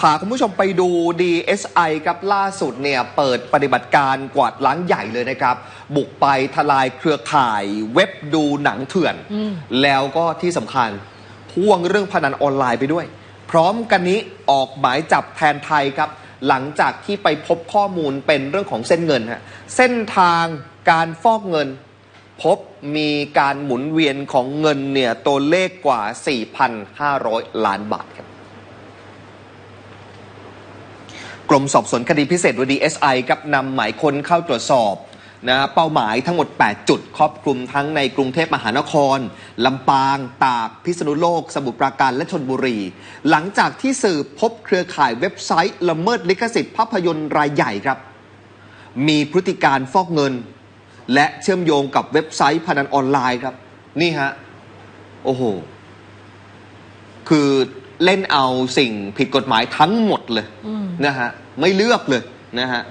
พาคุณผู้ชมไปดู DSI ครับล่าสุดเนี่ยเปิดปฏิบัติการกวาดล้างใหญ่เลยนะครับ บุกไปทลายเครือข่ายเว็บดูหนังเถื่อนแล้วก็ที่สำคัญพ่วงเรื่องพนันออนไลน์ไปด้วย พร้อมกันนี้ออกหมายจับแทนไทยครับ หลังจากที่ไปพบข้อมูลเป็นเรื่องของเส้นเงินฮะเส้นทางการฟอกเงิน พบมีการหมุนเวียนของเงินเนี่ยตัวเลขกว่า 4,500 ล้านบาทครับ กรมสอบสวนคดีพิเศษหรือ DSI ครับนำหมายค้นเข้าตรวจสอบนะเป้าหมายทั้งหมด 8 จุด ครอบคลุมทั้งในกรุงเทพมหานคร ลำปาง ตาก พิษณุโลก สมุทรปราการ และชนบุรี หลังจากที่สืบพบเครือข่ายเว็บไซต์ ละเมิดลิขสิทธิ์ภาพยนตร์รายใหญ่ครับ มีพฤติการฟอกเงิน และเชื่อมโยงกับเว็บไซต์พนันออนไลน์ครับ นี่ฮะ โอ้โห คือเล่นเอาสิ่งผิดกฎหมายทั้งหมดเลย นะฮะไม่เลือกเลยนะฮะ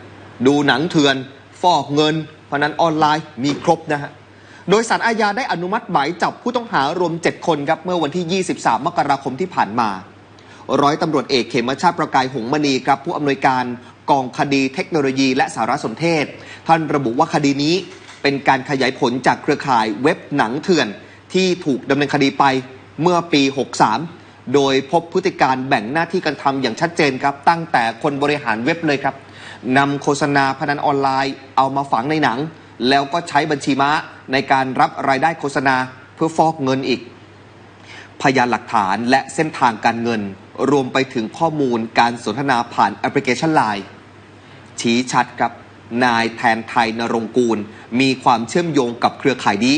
ดูหนังเถื่อนฟอกเงินพนันออนไลน์มีครบนะฮะโดยสารอาญาได้อนุมัติหมายจับผู้ต้องหารวม 7 คนครับเมื่อวันที่ 23 มกราคมที่ผ่านมา ร้อยตำรวจเอกเขมชาติประกายหงมณีครับผู้อำนวยการกองคดีเทคโนโลยีและสารสนเทศ ท่านระบุว่าคดีนี้เป็นการขยายผลจากเครือข่ายเว็บหนังเถื่อนที่ถูกดำเนินคดีไปเมื่อปี 63 โดยพบพฤติการแบ่งหน้าที่การทำอย่างชัดเจนครับ ตั้งแต่คนบริหารเว็บเลยครับนำโฆษณาพนันออนไลน์ เอามาฝังในหนัง แล้วก็ใช้บัญชีม้าในการรับรายได้โฆษณาเพื่อฟอกเงินอีก พยานหลักฐานและเส้นทางการเงิน รวมไปถึงข้อมูลการสนทนาผ่านแอปพลิเคชันไลน์ชี้ชัดครับนายแทนไทยนรงกูล มีความเชื่อมโยงกับเครือข่ายนี้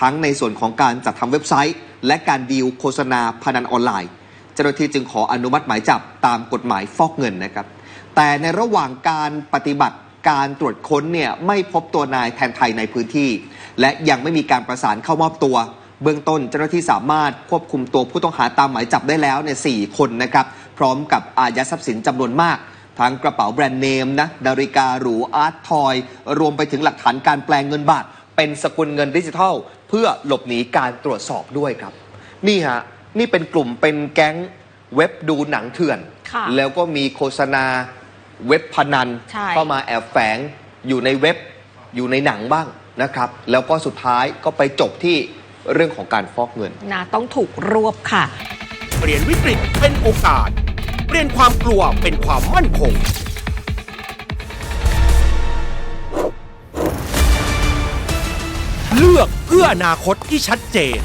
ทั้งในส่วนของการจัดทำเว็บไซต์ และการดีลโฆษณาพนันออนไลน์เจ้าหน้าที่จึงขออนุมัติหมายจับตามกฎหมายฟอกเงินนะครับ แต่ในระหว่างการปฏิบัติการตรวจค้นเนี่ยไม่พบตัวนายแทนไทยในพื้นที่ และยังไม่มีการประสานเข้ามอบตัว เบื้องต้นเจ้าหน้าที่สามารถควบคุมตัวผู้ต้องหาตามหมายจับได้แล้วเนี่ยสคนนะครับ พร้อมกับอายัดทรัพย์สินจำนวนมากทั้งกระเป๋าแบรนด์เนมนะนาฬิกาหรูอาร์ตทอย รวมไปถึงหลักฐานการแปลงเงินบาท เป็นสกุลเงินดิจิทัล เพื่อหลบหนีการตรวจสอบด้วยครับ นี่ฮะ นี่เป็นกลุ่มเป็นแก๊งเว็บดูหนังเถื่อน ค่ะแล้วก็มีโฆษณาเว็บพนัน ใช่ เข้ามาแอบแฝงอยู่ในเว็บอยู่ในหนังบ้างนะครับ แล้วก็สุดท้ายก็ไปจบที่เรื่องของการฟอกเงิน นะต้องถูกรวบค่ะ เปลี่ยนวิกฤตเป็นโอกาส เปลี่ยนความกลัวเป็นความมั่นคง เลือกเพื่ออนาคตที่ชัดเจน